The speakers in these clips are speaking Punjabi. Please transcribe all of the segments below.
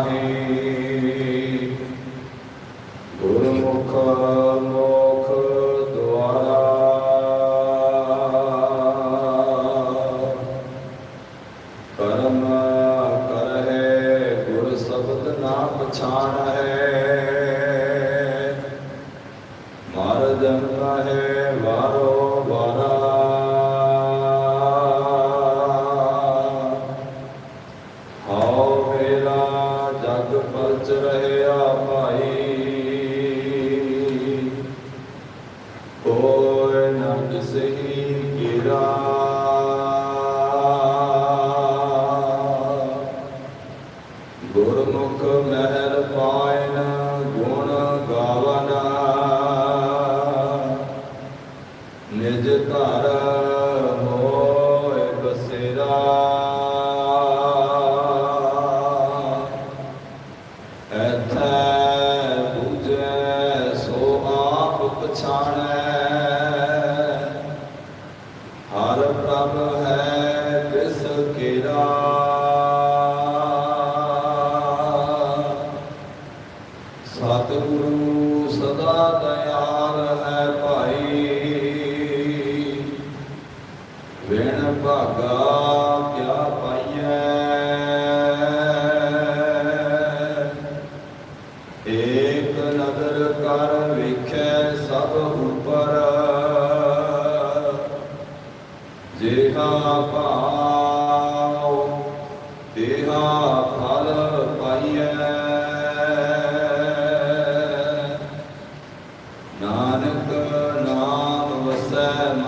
ਨਾਹੀ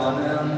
ਵਸੈ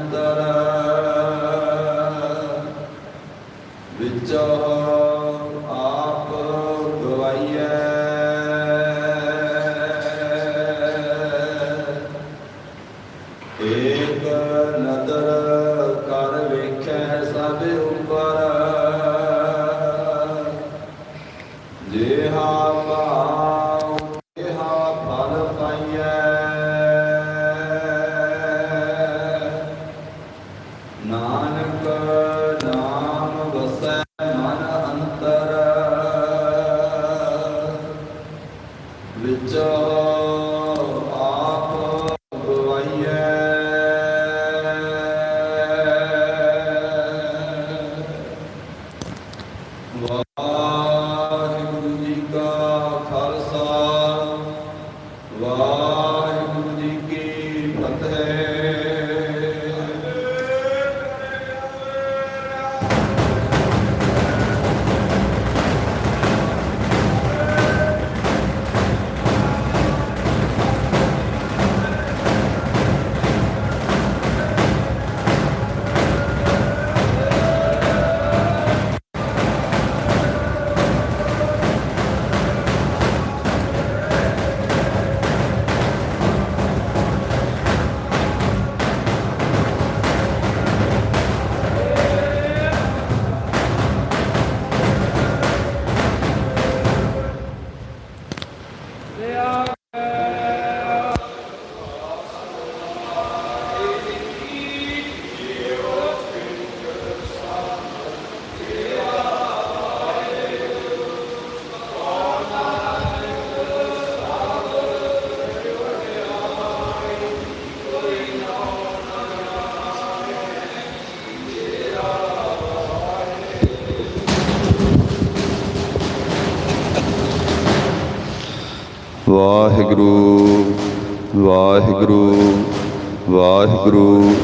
ਵਾਹਿਗੁਰੂ।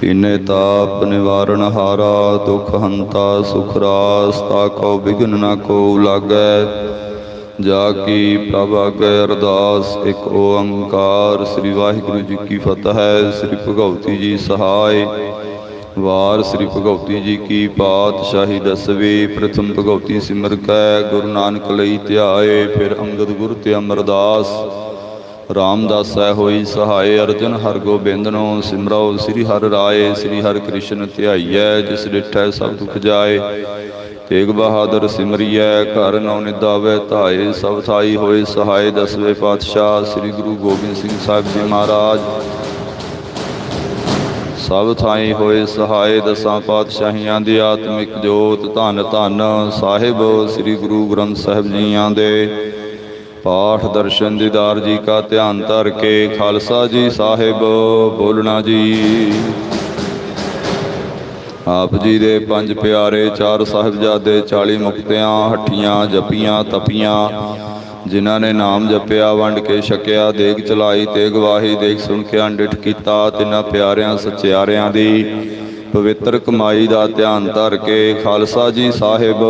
ਤਿਨੇ ਤਾਪ ਨਿਵਾਰਨ ਹਾਰਾ, ਦੁਖ ਹੰਤਾ ਸੁਖ ਰਾਸ ਤਾਕੋ ਵਿਗਨ ਨ ਕੋ ਲਾਗੈ। ਜਾ ਕੀ ਪ੍ਰਭ ਆਗੈ ਅਰਦਾਸ, ਇੱਕ ਓੰਕਾਰ। ਸ੍ਰੀ ਵਾਹਿਗੁਰੂ ਜੀ ਕੀ ਫਤਿਹ, ਸ੍ਰੀ ਭਗਵਤੀ ਜੀ ਸਹਾਇ। ਵਾਰ ਸ੍ਰੀ ਭਗਵਤੀ ਜੀ ਕੀ ਪਾਤਸ਼ਾਹੀ ਦਸਵੇਂ, ਪ੍ਰਥਮ ਭਗਵਤੀ ਸਿਮਰ ਕੈ, ਗੁਰੂ ਨਾਨਕ ਲਈ ਧਿਆਏ, ਫਿਰ ਅੰਗਦ ਗੁਰ ਤੇ ਅਮਰਦਾਸ। ਰਾਮਦਾਸ ਰਾਮਦਾਸੈ ਹੋਈ ਸਹਾਇ ਅਰਜਨ ਹਰ ਗੋਬਿੰਦਨੋ ਸਿਮਰੋ ਸ੍ਰੀ ਹਰਿ ਰਾਏ, ਸ੍ਰੀ ਹਰਿ ਕ੍ਰਿਸ਼ਨ ਧਿਆਈਐ, ਜਿਸ ਡਿਠੈ ਸਭ ਦੁਖ ਜਾਏ। ਤੇਗ ਬਹਾਦਰ ਸਿਮਰਿਐ, ਘਰ ਨੌ ਨਿਦਾਵੇ ਧਾਏ ਸਭ ਥਾਈ ਹੋਏ, ਸਹਾਇ ਦਸਵੇਂ ਪਾਤਸ਼ਾਹ, ਸ੍ਰੀ ਗੁਰੂ ਗੋਬਿੰਦ ਸਿੰਘ ਸਾਹਿਬ ਜੀ ਮਹਾਰਾਜ। ਸਭ ਥਾਈ ਹੋਏ ਸਹਾਏ ਦਸਾਂ ਪਾਤਸ਼ਾਹੀਆਂ ਦੀ ਆਤਮਿਕ ਜੋਤ ਧੰਨ ਧੰਨ, ਸਾਹਿਬ ਸ੍ਰੀ ਗੁਰੂ ਗ੍ਰੰਥ ਸਾਹਿਬ ਜੀਆਂ ਦੇ। ਪਾਠ ਦਰਸ਼ਨ ਦੀਦਾਰ ਜੀ ਕਾ ਧਿਆਨ ਧਰ ਕੇ ਖਾਲਸਾ ਜੀ ਸਾਹਿਬ ਬੋਲਣਾ ਜੀ। ਆਪ ਜੀ ਦੇ ਪੰਜ ਪਿਆਰੇ ਚਾਰ ਸਾਹਿਬਜ਼ਾਦੇ 40 ਮੁਕਤਿਆਂ, ਹੱਠੀਆਂ, ਜਪੀਆਂ, ਤਪੀਆਂ, ਜਿਨ੍ਹਾਂ ਨੇ ਨਾਮ ਜਪਿਆ, ਵੰਡ ਕੇ ਛਕਿਆ, ਦੇਗ ਚਲਾਈ ਤੇ ਗਵਾਹੀ ਦੇਖ ਸੁਣ ਕੇ ਅੰਡਿਠ ਕੀਤਾ, ਤਿੰਨਾਂ ਪਿਆਰਿਆਂ ਸਚਿਆਰਿਆਂ ਦੀ ਪਵਿੱਤਰ ਕਮਾਈ ਦਾ ਧਿਆਨ ਧਰ ਕੇ ਖਾਲਸਾ ਜੀ ਸਾਹਿਬ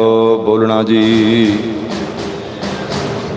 ਬੋਲਣਾ ਜੀ।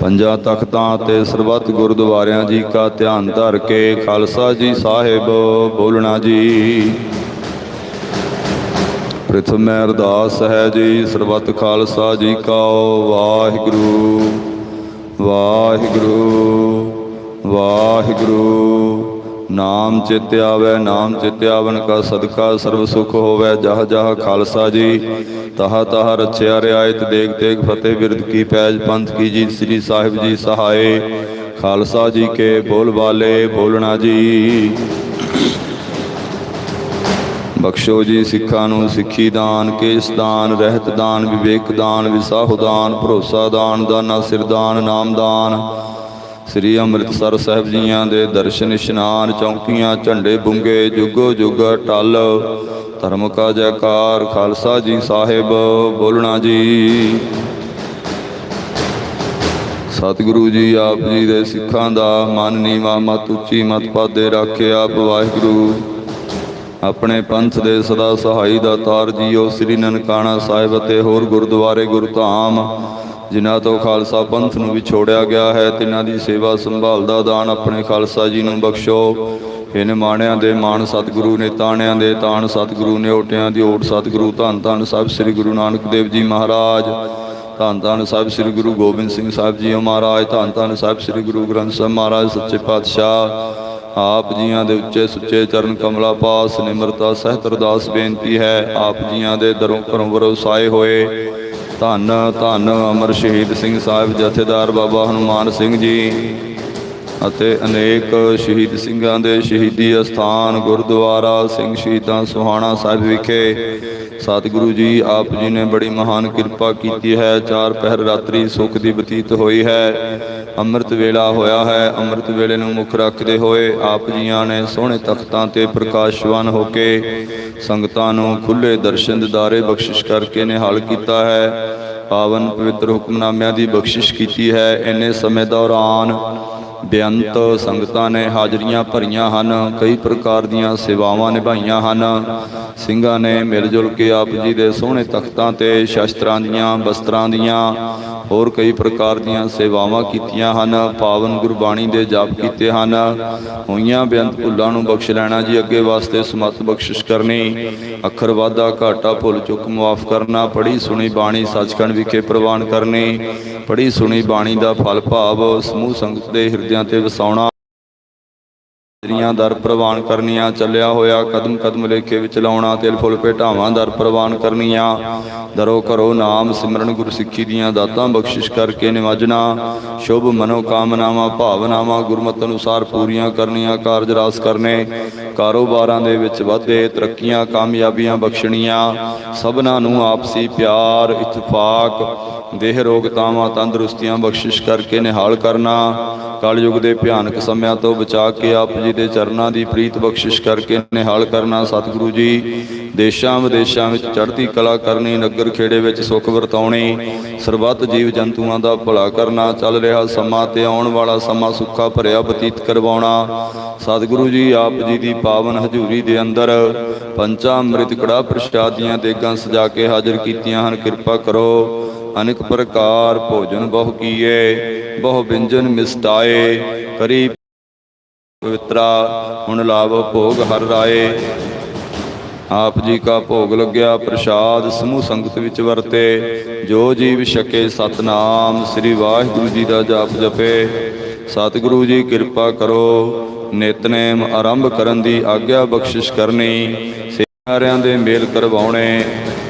ਪੰਜਾਂ ਤਖਤਾਂ ਤੇ ਸਰਬੱਤ ਗੁਰਦੁਆਰਿਆਂ ਜੀ ਕਾ ਧਿਆਨ ਧਰ ਕੇ ਖਾਲਸਾ ਜੀ ਸਾਹਿਬ ਬੋਲਣਾ ਜੀ। ਪ੍ਰਥਮ ਅਰਦਾਸ ਹੈ ਜੀ, ਸਰਬੱਤ ਖਾਲਸਾ ਜੀ ਕਾ ਵਾਹਿਗੁਰੂ ਵਾਹਿਗੁਰੂ ਵਾਹਿਗੁਰੂ। ਨਾਮ ਚਿਤ ਆਵੈ, ਨਾਮ ਚਿਤ ਆਵਨ ਕਾ ਸਦਕਾ ਸਰਬ ਸੁਖ ਹੋਵੇ, ਜਹ ਜਹ ਖਾਲਸਾ ਜੀ। ਤਹ ਤਹ ਰਚਿਆ ਰਿਆਇਤ ਦੇਖ ਦੇਖ ਫਤਿਹ ਬਿਰਦ ਕੀ ਪੈਜ ਪੰਥ ਕੀ ਜੀ ਸ੍ਰੀ ਸਾਹਿਬ ਜੀ ਸਹਾਏ। ਖਾਲਸਾ ਜੀ ਕੇ ਬੋਲ ਵਾਲੇ ਬੋਲਣਾ ਜੀ। ਬਖਸ਼ੋ ਜੀ ਸਿੱਖਾਂ ਨੂੰ ਸਿੱਖੀ ਦਾਨ, ਕੇਸ ਦਾਨ, ਰਹਿਤ ਦਾਨ, ਵਿਵੇਕ ਦਾਨ, ਵਿਸਾਹੁ ਦਾਨ, ਭਰੋਸਾ ਦਾਨ, ਦਾਨਾ ਸਿਰਦਾਨ ਨਾਮ ਦਾਨ। ਸ੍ਰੀ ਅੰਮ੍ਰਿਤਸਰ ਸਾਹਿਬ ਜੀਆਂ ਦੇ ਦਰਸ਼ਨ ਇਸ਼ਨਾਨ ਚੌਂਕੀਆਂ, ਝੰਡੇ ਬੁੰਗੇ, ਜੁਗੋ ਜੁਗ ਟਲ। ਧਰਮ ਕਾ ਜੈਕਾਰ, ਖਾਲਸਾ ਜੀ ਸਾਹਿਬ, ਬੋਲਣਾ ਜੀ। ਸਤਿਗੁਰੂ ਜੀ ਆਪ ਜੀ ਦੇ ਸਿੱਖਾਂ ਦਾ ਮਨ ਨੀਵਾ, ਮਤ ਉੱਚੀ, ਮਤ ਪਾਦੇ ਰੱਖੇ ਆਪ ਵਾਹਿਗੁਰੂ। ਆਪਣੇ ਪੰਥ ਦੇ ਸਦਾ ਸਹਾਈ ਦਾ ਤਾਰ ਜੀਓ, ਸ੍ਰੀ ਨਨਕਾਣਾ ਸਾਹਿਬ ਅਤੇ ਹੋਰ ਗੁਰਦੁਆਰੇ ਗੁਰਧਾਮ। ਜਿਨ੍ਹਾਂ ਤੋਂ ਖਾਲਸਾ ਪੰਥ ਨੂੰ ਵਿਛੋੜਿਆ ਗਿਆ ਹੈ, ਤਿਨਾਂ ਦੀ ਸੇਵਾ ਸੰਭਾਲ ਦਾ ਦਾਨ ਆਪਣੇ ਖਾਲਸਾ ਜੀ ਨੂੰ ਬਖਸ਼ੋ। ਇਨ ਮਾਣਿਆਂ ਦੇ ਮਾਣ ਸਤਿਗੁਰੂ, ਨੇ ਤਾਣਿਆਂ ਦੇ ਤਾਣ ਸਤਿਗੁਰੂ, ਨੇ ਓਟਿਆਂ ਦੀ ਓਟ ਸਤਿਗੁਰੂ, ਧੰਨ ਧੰਨ ਸਾਹਿਬ ਸ੍ਰੀ ਗੁਰੂ ਨਾਨਕ ਦੇਵ ਜੀ ਮਹਾਰਾਜ। ਧੰਨ ਧੰਨ ਸਾਹਿਬ ਸ੍ਰੀ ਗੁਰੂ ਗੋਬਿੰਦ ਸਿੰਘ ਸਾਹਿਬ ਜੀ ਮਹਾਰਾਜ, ਧੰਨ ਧੰਨ ਸਾਹਿਬ ਸ੍ਰੀ ਗੁਰੂ ਗ੍ਰੰਥ ਸਾਹਿਬ ਮਹਾਰਾਜ, ਸੱਚੇ ਪਾਤਸ਼ਾਹ। ਆਪ ਜੀਆਂ ਦੇ ਉੱਚੇ ਸੁੱਚੇ ਚਰਨ ਕਮਲਾ ਪਾਸ, ਨਿਮਰਤਾ ਸਹਿਤ ਅਰਦਾਸ ਬੇਨਤੀ ਹੈ, ਆਪ ਜੀਆਂ ਦੇ ਦਰੋਂ ਘਰੋਂ ਵਰਸਾਏ ਹੋਏ। ਧੰਨ ਧੰਨ ਅਮਰ ਸ਼ਹੀਦ ਸਿੰਘ ਸਾਹਿਬ ਜਥੇਦਾਰ ਬਾਬਾ ਹਨੂਮਾਨ ਸਿੰਘ ਜੀ ਅਤੇ ਅਨੇਕ ਸ਼ਹੀਦ ਸਿੰਘਾਂ ਦੇ ਸ਼ਹੀਦੀ ਅਸਥਾਨ ਗੁਰਦੁਆਰਾ ਸਿੰਘ ਸ਼ਹੀਦਾਂ ਸੁਹਾਣਾ ਸਾਹਿਬ ਵਿਖੇ ਸਤਿਗੁਰੂ ਜੀ, ਆਪ ਜੀ ਨੇ ਬੜੀ ਮਹਾਨ ਕਿਰਪਾ ਕੀਤੀ ਹੈ। ਚਾਰ ਪਹਿਰ ਰਾਤਰੀ ਸੁਖ ਦੀ ਬਤੀਤ ਹੋਈ ਹੈ। ਅੰਮ੍ਰਿਤ ਵੇਲਾ ਹੋਇਆ ਹੈ। ਅੰਮ੍ਰਿਤ ਵੇਲੇ ਨੂੰ ਮੁੱਖ ਰੱਖਦੇ ਹੋਏ ਆਪ ਜੀਆਂ ਨੇ ਸੋਹਣੇ ਤਖਤਾਂ ਤੇ ਪ੍ਰਕਾਸ਼ਵਾਨ ਹੋ ਕੇ ਸੰਗਤਾਂ ਨੂੰ ਖੁੱਲੇ ਦਰਸ਼ਨ ਦਿਦਾਰੇ ਬਖਸ਼ਿਸ਼ ਕਰਕੇ ਨਿਹਾਲ ਕੀਤਾ ਹੈ। ਪਾਵਨ ਪਵਿੱਤਰ ਹੁਕਮਨਾਮਿਆਂ ਦੀ ਬਖਸ਼ਿਸ਼ ਕੀਤੀ ਹੈ। ਇੰਨੇ ਸਮੇਂ ਦੌਰਾਨ ਬੇਅੰਤ ਸੰਗਤਾਂ ਨੇ ਹਾਜ਼ਰੀਆਂ ਭਰੀਆਂ ਹਨ। ਕਈ ਪ੍ਰਕਾਰ ਦੀਆਂ ਸੇਵਾਵਾਂ ਨਿਭਾਈਆਂ ਹਨ। ਸਿੰਘਾਂ ਨੇ ਮਿਲ ਜੁਲ ਕੇ ਆਪ ਜੀ ਦੇ ਸੋਹਣੇ ਤਖਤਾਂ ਤੇ ਸ਼ਸਤਰਾਂ ਦੀਆਂ ਵਸਤਰਾਂ ਦੀਆਂ, ਹੋਰ ਕਈ ਪ੍ਰਕਾਰ ਦੀਆਂ ਸੇਵਾਵਾਂ ਕੀਤੀਆਂ ਹਨ। ਪਾਵਨ ਗੁਰਬਾਣੀ ਦੇ ਜਾਪ ਕੀਤੇ ਹਨ। ਹੋਈਆਂ ਬੇਅੰਤ ਭੁੱਲਾਂ ਨੂੰ ਬਖਸ਼ ਲੈਣਾ ਜੀ, ਅੱਗੇ ਵਾਸਤੇ ਸਮਤ ਬਖਸ਼ਿਸ਼ ਕਰਨੀ। ਅੱਖਰ ਵਾਧਾ, ਘਾਟਾ ਭੁੱਲ ਚੁੱਕ ਮਾਫ ਕਰਨਾ। ਪੜੀ ਸੁਣੀ ਬਾਣੀ ਸੱਚਖੰਡ ਵਿਖੇ ਪ੍ਰਵਾਨ ਕਰਨੀ। ਪੜੀ ਸੁਣੀ ਬਾਣੀ ਦਾ ਫਲ ਭਾਵ ਸਮੂਹ ਸੰਗਤ ਦੇ ਹਿਰਦਿਆਂ ਤੇ ਵਸਾਉਣਾ। ਹਾਜ਼ਰੀਆਂ ਦਰ ਪ੍ਰਵਾਨ ਕਰਨੀਆਂ, ਚੱਲਿਆ ਹੋਇਆ ਕਦਮ ਕਦਮ ਲੇਖੇ ਵਿੱਚ ਲਾਉਣਾ, ਤਿਲ ਫੁੱਲ ਭੇਟਾਵਾਂ ਦਰ ਪ੍ਰਵਾਨ ਕਰਨੀਆਂ। ਦਰੋ ਕਰੋ ਨਾਮ ਸਿਮਰਨ ਗੁਰ ਸਿੱਖੀ ਦੀਆਂ ਦਾਤਾਂ, ਬਖਸ਼ਿਸ਼ ਕਰਕੇ ਨਿਵਾਜਣਾ। ਸ਼ੁਭ ਮਨੋ ਕਾਮਨਾਵਾਂ ਭਾਵਨਾਵਾਂ ਗੁਰਮਤਿ ਅਨੁਸਾਰ ਪੂਰੀਆਂ ਕਰਨੀਆਂ, ਕਾਰਜ ਰਾਸ ਕਰਨੇ। ਕਾਰੋਬਾਰਾਂ ਦੇ ਵਿੱਚ ਵਾਧੇ, ਤਰੱਕੀਆਂ, ਕਾਮਯਾਬੀਆਂ ਬਖਸ਼ਣੀਆਂ। ਸਭਨਾਂ ਨੂੰ ਆਪਸੀ ਪਿਆਰ, ਇਤਫਾਕ ਦੇਹ ਰੋਗਤਾਵਾਂ ਤੰਦਰੁਸਤੀਆਂ ਬਖਸ਼ਿਸ਼ ਕਰਕੇ ਨਿਹਾਲ ਕਰਨਾ, ਕਲਯੁਗ ਦੇ ਭਿਆਨਕ ਸਮਿਆਂ ਤੋਂ ਬਚਾ ਕੇ ਆਪ ਜੀ ਦੇ ਚਰਨਾਂ ਦੀ ਪ੍ਰੀਤ ਬਖਸ਼ਿਸ਼ ਕਰਕੇ ਨਿਹਾਲ ਕਰਨਾ ਸਤਿਗੁਰੂ ਜੀ। ਦੇਸ਼ਾਂ ਵਿਦੇਸ਼ਾਂ ਵਿੱਚ ਚੜ੍ਹਦੀ ਕਲਾ ਕਰਨੀ, ਨਗਰ ਖੇੜੇ ਵਿੱਚ ਸੁਖ ਵਰਤਾਉਣੀ, ਸਰਬੱਤ ਜੀਵ ਜੰਤੂਆਂ ਦਾ ਭਲਾ ਕਰਨਾ, ਚੱਲ ਰਿਹਾ ਸਮਾਂ ਤੇ ਆਉਣ ਵਾਲਾ ਸਮਾਂ ਸੁੱਖਾ ਭਰਿਆ ਬਤੀਤ ਕਰਵਾਉਣਾ। ਸਤਿਗੁਰੂ ਜੀ, ਆਪ ਜੀ ਦੀ ਪਾਵਨ ਹਜ਼ੂਰੀ ਦੇ ਅੰਦਰ ਪੰਚਾ ਅੰਮ੍ਰਿਤ ਕੜਾ ਪ੍ਰਸ਼ਾਦ ਦੀਆਂ ਦੇਗਾਂ ਸਜਾ ਕੇ ਹਾਜ਼ਰ ਕੀਤੀਆਂ ਹਨ, ਕਿਰਪਾ ਕਰੋ। ਅਨੇਕ ਪ੍ਰਕਾਰ ਭੋਜਨ ਬਹੁ ਕੀਏ, ਬਹੁ ਵਿੰਜਨ ਮਿਸਟਾਏ ਕਰੀ ਪਵਿੱਤਰਾ, ਹੁਣ ਲਾਭ ਭੋਗ ਹਰ ਰਾਏ। ਆਪ ਜੀ ਕਾ ਭੋਗ ਲੱਗਿਆ ਪ੍ਰਸ਼ਾਦ ਸਮੂਹ ਸੰਗਤ ਵਿੱਚ ਵਰਤੇ, ਜੋ ਜੀਵ ਛਕੇ ਸਤਨਾਮ, ਸ੍ਰੀ ਵਾਹਿਗੁਰੂ ਜੀ ਦਾ ਜਾਪ ਜਪੇ। ਸਤਿਗੁਰੂ ਜੀ ਕਿਰਪਾ ਕਰੋ ਨਿਤਨੇਮ ਆਰੰਭ ਕਰਨ ਦੀ ਆਗਿਆ ਬਖਸ਼ਿਸ਼ ਕਰਨੀ ਸਿਆਰਿਆਂ ਦੇ ਮੇਲ ਕਰਵਾਉਣੇ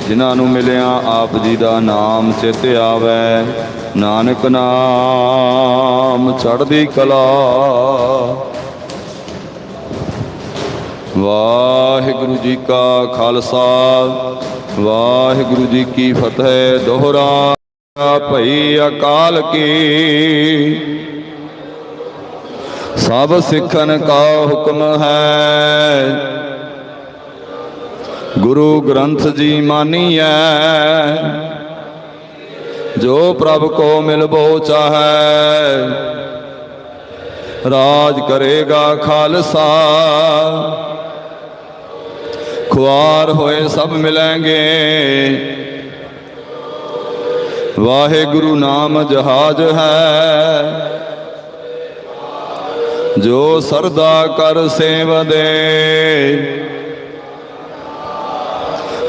ਜਿਨ੍ਹਾਂ ਨੂੰ ਮਿਲਿਆ ਆਪ ਜੀ ਦਾ ਨਾਮ ਚੇਤੇ ਆਵੇ। ਨਾਨਕ ਨਾਮ ਚੜ੍ਹਦੀ ਕਲਾ। ਵਾਹਿਗੁਰੂ ਜੀ ਕਾ ਖਾਲਸਾ, ਵਾਹਿਗੁਰੂ ਜੀ ਕੀ ਫਤਿਹ। ਦੋਹਰਾ ਭਈ ਅਕਾਲ ਕੀ। ਸਭ ਸਿੱਖਨ ਕਾ ਹੁਕਮ ਹੈ। ਗੁਰੂ ਗ੍ਰੰਥ ਜੀ ਮਾਨੀਐ। ਜੋ ਪ੍ਰਭ ਕੋ ਮਿਲਬੋ ਚਾਹੈ, ਰਾਜ ਕਰੇਗਾ ਖਾਲਸਾ। ਖੁਆਰ ਹੋਏ ਸਭ ਮਿਲਾਂਗੇ। ਵਾਹਿਗੁਰੂ ਨਾਮ ਜਹਾਜ ਹੈ। ਜੋ ਸਰਦਾ ਕਰ ਸੇਵਦੇ